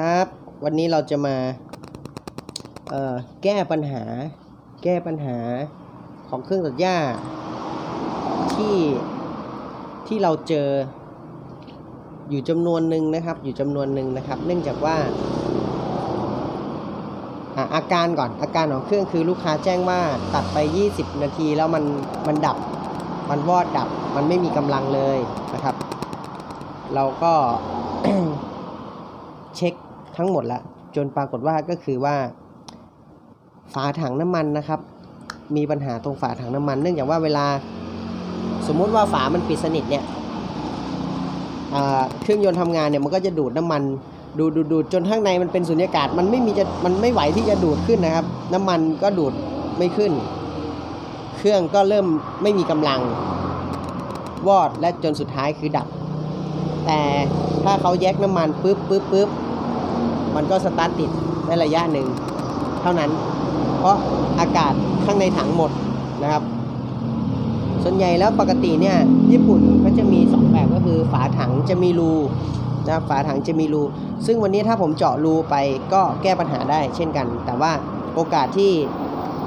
ครับ วันนี้เราจะมาแก้ปัญหา แก้ปัญหาของเครื่องตัดหญ้า ที่ที่เราเจออยู่จำนวนหนึ่งนะครับ อยู่จำนวนหนึ่งนะครับ เนื่องจากว่าอะอาการก่อนอาการของเครื่องคือลูกค้าแจ้งว่าตัดไป 20 นาทีแล้วมันมันดับ มันวอดดับ มันไม่มีกำลังเลยนะครับ เราก็ ทั้งหมดละจนปรากฏว่าก็คือว่า ฝาถังน้ำมันนะครับ มีปัญหาตรงฝาถังน้ำมัน เนื่องจากว่าเวลาสมมุติว่าฝามันปิดสนิทเนี่ยเครื่องยนต์ทำงานเนี่ยมันก็จะดูดน้ำมันดูดดูดดดจนข้างในมันเป็นสุญญากาศมันไม่มีจะมันไม่ไหวที่จะดูดขึ้นนะครับ น้ำมันก็ดูดไม่ขึ้น เครื่องก็เริ่มไม่มีกำลังวอดและจนสุดท้ายคือดับ แต่ถ้าเขาแยกน้ำมันปุ๊บปุ๊บปุ๊บ มันก็สตาร์ทติดได้ระยะหนึ่งเท่านั้น เพราะอากาศข้างในถังหมดนะครับ ส่วนใหญ่แล้วปกติเนี่ยญี่ปุ่นก็จะมี 2 แบบก็คือฝาถังจะมีรูนะฝาถังจะมีรู ซึ่งวันนี้ถ้าผมเจาะรูไปก็แก้ปัญหาได้เช่นกัน แต่ว่าโอกาสที่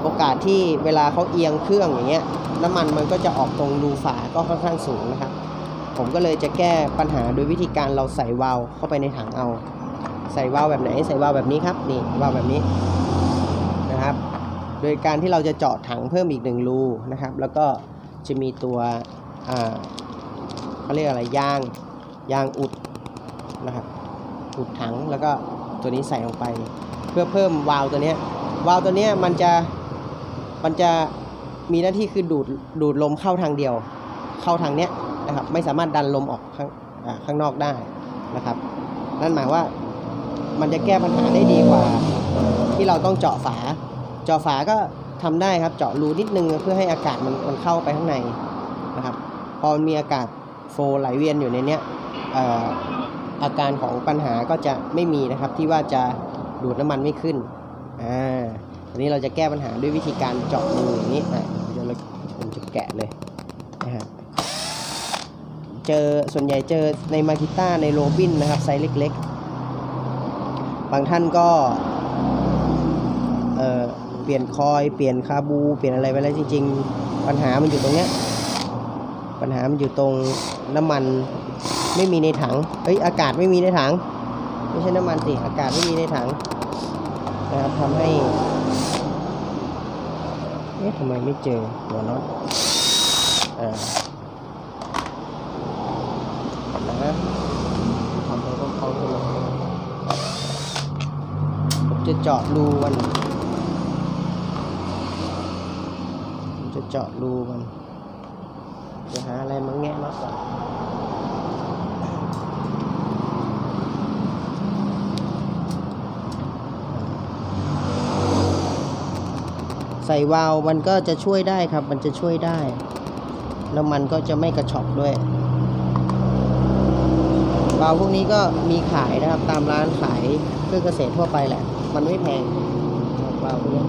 โอกาสที่เวลาเขาเอียงเครื่องอย่างเงี้ยน้ำมันมันก็จะออกตรงรูฝาก็ค่อนข้างสูงนะครับ ผมก็เลยจะแก้ปัญหาโดยวิธีการเราใส่วาล์วเข้าไปในถังเอา ใส่วาล์วแบบไหน ใส่วาล์วแบบนี้ครับนี่วาล์วแบบนี้นะครับ โดยการที่เราจะเจาะถังเพิ่มอีกหนึ่งรูนะครับ แล้วก็จะมีตัวเขาเรียกอะไรยางยางอุดนะครับอุดถังแล้วก็ตัวนี้ใส่ลงไป เพื่อเพิ่มวาล์วตัวนี้วาล์วตัวนี้มันจะมันจะมีหน้าที่คือดูดดูดลมเข้าทางเดียว เข้าทางเนี้ยนะครับไม่สามารถดันลมออกข้างข้างนอกได้นะครับนั่นหมายว่า มันจะแก้ปัญหาได้ดีกว่า ที่เราต้องเจาะฝา เจาะฝาก็ทำได้ครับเจาะรูนิดนึงเพื่อให้อากาศมันมันเข้าไปข้างในนะครับ พอมีอากาศโฟลว์ไหลเวียนอยู่ในเนี้ยอาการของปัญหาก็จะไม่มีนะครับที่ว่าจะดูดน้ำมันไม่ขึ้นอ่าอันนี้เราจะแก้ปัญหาด้วยวิธีการเจาะรูอย่างนี้อะเดี๋ยวเราผมจะแกะเลยนะฮะเจอส่วนใหญ่เจอในมาคิต้าในโรบินนะครับไซส์เล็ก ๆางท่านก็เอ่อเปลี่ยนคอยเปลี่ยนคาบู เปลี่ยนอะไรไปแล้วจริง ๆ ปัญหามันอยู่ตรงเนี้ยปัญหามันอยู่ตรงน้ำมันไม่มีในถังเอ้ยอากาศไม่มีในถัง ไม่ใช่น้ำมันสิอากาศไม่มีในถังนะครับทำให้เอ๊ะทำไมไม่เจอหัวน็อตอ่านะทำให้เขาเขาขึ้นมาผมจะ เจาะรูมันผมจะเจาะรูมันจะหาอะไรมาแงะน็อตก่อนใส่วาลมันก็จะช่วยได้ครับ มันจะช่วยได้ แล้วมันก็จะไม่กระชอกด้วย วาลพวกนี้ก็มีขายนะครับ ตามร้านขายเครื่องเกษตรทั่วไปแหละ มันไม่แพงวาล์วพวกนี้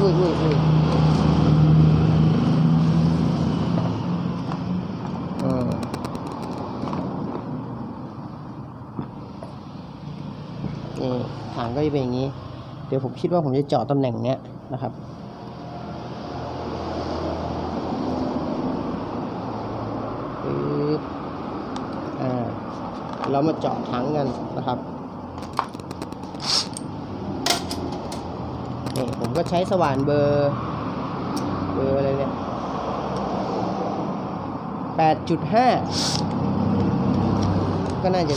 อุ้ยอุ้ยอุ้ยเนี่ถังก็จะเป็นอย่างนี้ เดี๋ยวผมคิดว่าผมจะเจาะตำแหน่งเนี้ยนะครับ อ่า เรามาเจาะถังกันนะครับนี่ผมก็ใช้สว่านเบอร์เบอร์อะไรเนี่ยแปดจุดห้าก็น่าจะ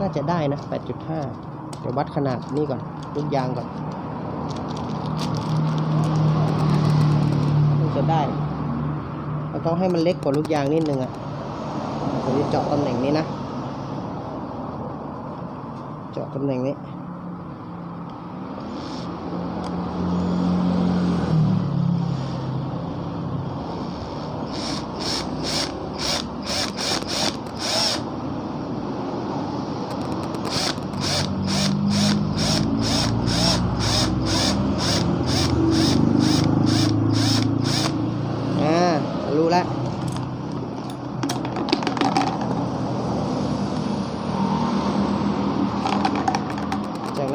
น่าจะได้นะแปดจุดห้าเดี๋ยววัดขนาดนี่ก่อนลูกยางก่อนน่าจะได้เราต้องให้มันเล็กกว่าลูกยางนิดนึงอะ่ะผมจะเจาะตำแหน่งนี้นะ เจาะตำแหน่งนี้ อ่า รู้แล้ว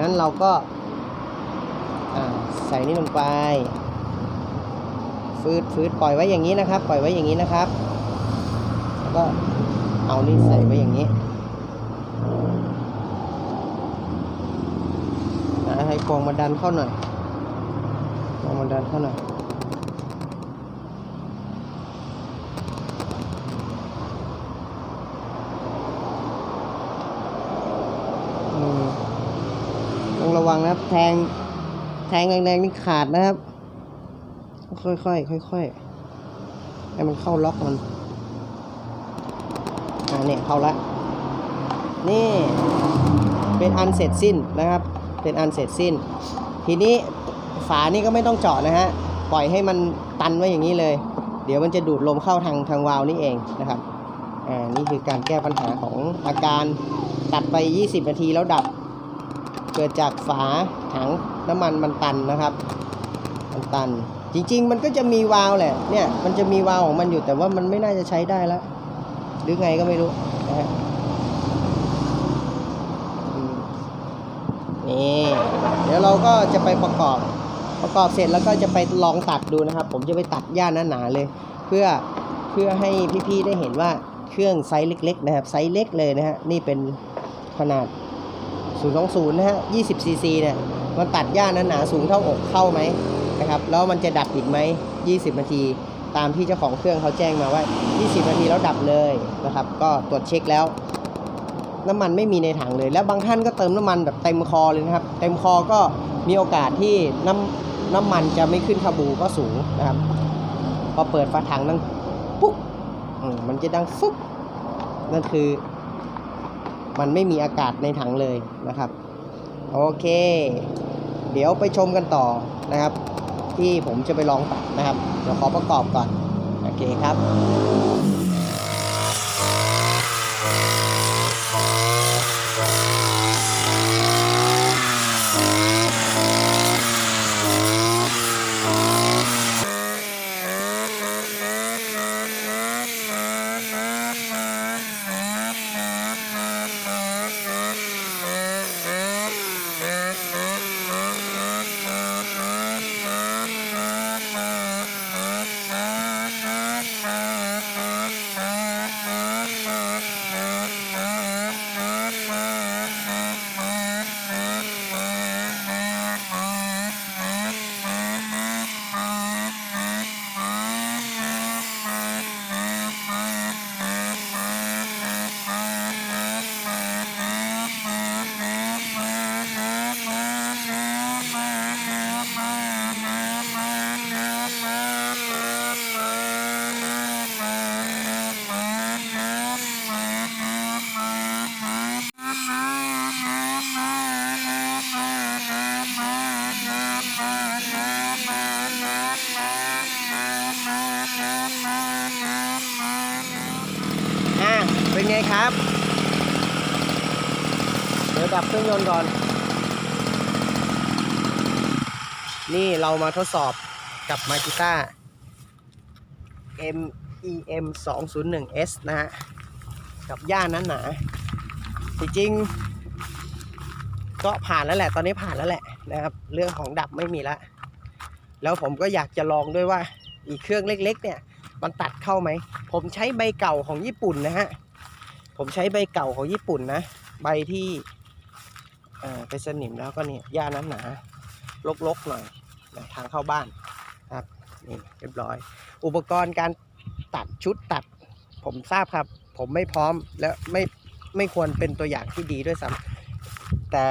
นั้นเรา ก็ใส่นี่ลงไป ฟืดฟืดปล่อยไว้อย่างนี้นะครับ ปล่อยไว้อย่างนี้นะครับ แล้วก็เอานี่ใส่ไว้อย่างนี้ให้กองมาดันเข้าหน่อยกองมาดันเข้าหน่อย อืมต้อง ระวังนะครับ แทง แทงแรงๆนี่ขาดนะครับ ค่อยๆค่อยๆให้มันเข้าล็อกมันอ่าเนี่ยเข้าละนี่เป็นอันเสร็จสิ้นนะครับ เป็นอันเสร็จสิ้น ทีนี้ฝานี่ก็ไม่ต้องเจาะนะฮะปล่อยให้มันตันไว้อย่างนี้เลย เดี๋ยวมันจะดูดลมเข้าทางทางวาล์วนี่เองนะครับอ่านี่คือการแก้ปัญหาของอาการตัดไป 20 นาทีแล้วดับ เกิดจากฝาถังน้ำมันมันตันนะครับ มันตัน จริง ๆ มันก็จะมีวาล์วแหละ เนี่ยมันจะมีวาล์วของมันอยู่แต่ว่ามันไม่น่าจะใช้ได้แล้ว หรือไงก็ไม่รู้นะฮะนี่เดี๋ยวเราก็จะไปประกอบประกอบเสร็จแล้วก็จะไปลองตัดดูนะครับ ผมจะไปตัดหญ้าหนาๆเลย เพื่อเพื่อให้พี่ๆได้เห็นว่าเครื่องไซส์เล็ก ๆ นะครับ ไซส์เล็กเลยนะฮะนี่เป็นขนาด 020 นะฮะ 20ซีซีเนี่ยมันตัดหญ้าหนาสูงเท่าอกเข้าไหมนะครับแล้วมันจะดับติดไหม 20 นาที ตามที่เจ้าของเครื่องเขาแจ้งมาว่า 20 นาทีแล้วดับเลยนะครับก็ตรวจเช็คแล้ว น้ำมันไม่มีในถังเลย แล้วบางท่านก็เติมน้ำมันแบบเต็มคอเลยนะครับ เต็มคอก็มีโอกาสที่น้ำน้ำมันจะไม่ขึ้นคาบูก็สูงนะครับพอเปิดฝาถังนั่งปุ๊บมมันจะดังฟุ๊บนั่นคือ มันไม่มีอากาศในถังเลยนะครับ โอเค เดี๋ยวไปชมกันต่อนะครับ ที่ผมจะไปลองตัดนะครับเดี๋ยวขอประกอบก่อน โอเคครับ อะเป็น ไงครับ เดี๋ยวดับเครื่องยนต์ก่อน นี่เรามาทดสอบกับมาจิต้า MEM 201S นะฮะ กับย่านนั้นหนา จริงๆก็ผ่านแล้วแหละ ตอนนี้ผ่านแล้วแหละนะครับ เรื่องของดับไม่มีล้วแล้วผมก็อยากจะลองด้วยว่าอีกเครื่องเล็ก ๆ เนี่ย มันตัดเข้าไหม ผมใช้ใบเก่าของญี่ปุ่นนะฮะ ผมใช้ใบเก่าของญี่ปุ่นนะ ใบที่เอ่อไปสนิมแล้วก็เนี่ยหญ้านั้นหนาลกๆหน่อยนะทางเข้าบ้านครับนี่เรียบร้อย อุปกรณ์การตัดชุดตัด ผมทราบครับ ผมไม่พร้อมและไม่ไม่ควรเป็นตัวอย่างที่ดีด้วยซ้ำแต่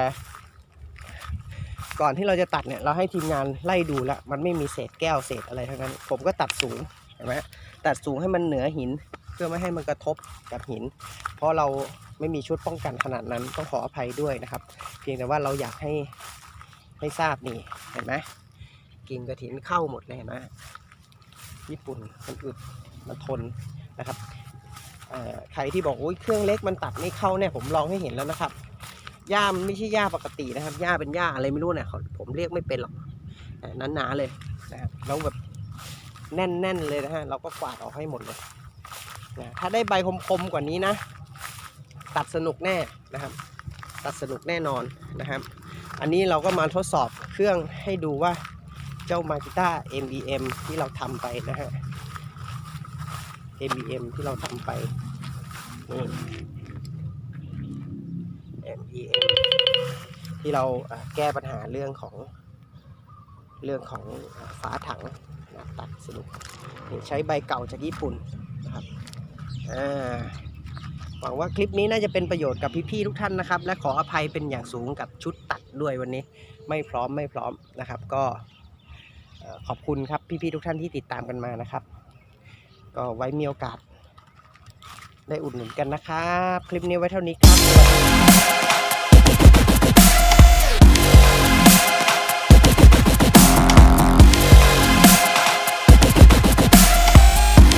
ก่อนที่เราจะตัดเนี่ยเราให้ทีมงานไล่ดูแล้ว มันไม่มีเศษแก้วเศษอะไรทั้งนั้น ผมก็ตัดสูงเห็นไหมตัดสูงให้มันเหนือหิน เพื่อไม่ให้มันกระทบกับหิน เพราะเราไม่มีชุดป้องกันขนาดนั้นต้องขออภัยด้วยนะครับ เพียงแต่ว่าเราอยากให้ให้ทราบนี่เห็นไหมกิ่งกระถินเข้าหมดเลยเห็นไหมญี่ปุ่นมันอึดมันทนนะครับใครที่บอกโอ้ยเครื่องเล็กมันตัดไม่เข้าเนี่ยผมลองให้เห็นแล้วนะครับหญ้ามันไม่ใช่หญ้าปกตินะครับหญ้าเป็นหญ้าอะไรไม่รู้เนี่ยผมเรียกไม่เป็นหรอกเอ่อหนาๆเลยนะครับแล้วแบบแน่นๆเลยนะฮะเราก็กวาดออกให้หมดเลย นะถ้าได้ใบคมๆกว่านี้นะ ตัดสนุกแน่นะครับ ตัดสนุกแน่นอนนะครับ อันนี้เราก็มาทดสอบเครื่องให้ดูว่าเจ้า Makita MBM ที่เราทำไปนะฮะ MBM ที่เราทำไปนี่ MBM ที่เราแก้ปัญหาเรื่องของเรื่องของฝาถังนะตัดสรุปนี่ใช้ใบเก่าจากญี่ปุ่นนะครับ อ่าหวังว่าคลิปนี้น่าจะเป็นประโยชน์กับพี่ๆทุกท่านนะครับ และขออภัยเป็นอย่างสูงกับชุดตัดด้วยวันนี้ ไม่พร้อมไม่พร้อมนะครับ ก็ขอบคุณครับพี่ๆทุกท่านที่ติดตามกันมานะครับ ก็ไว้มีโอกาสได้อุดหนุนกันนะครับ คลิปนี้ไว้เท่านี้ครับ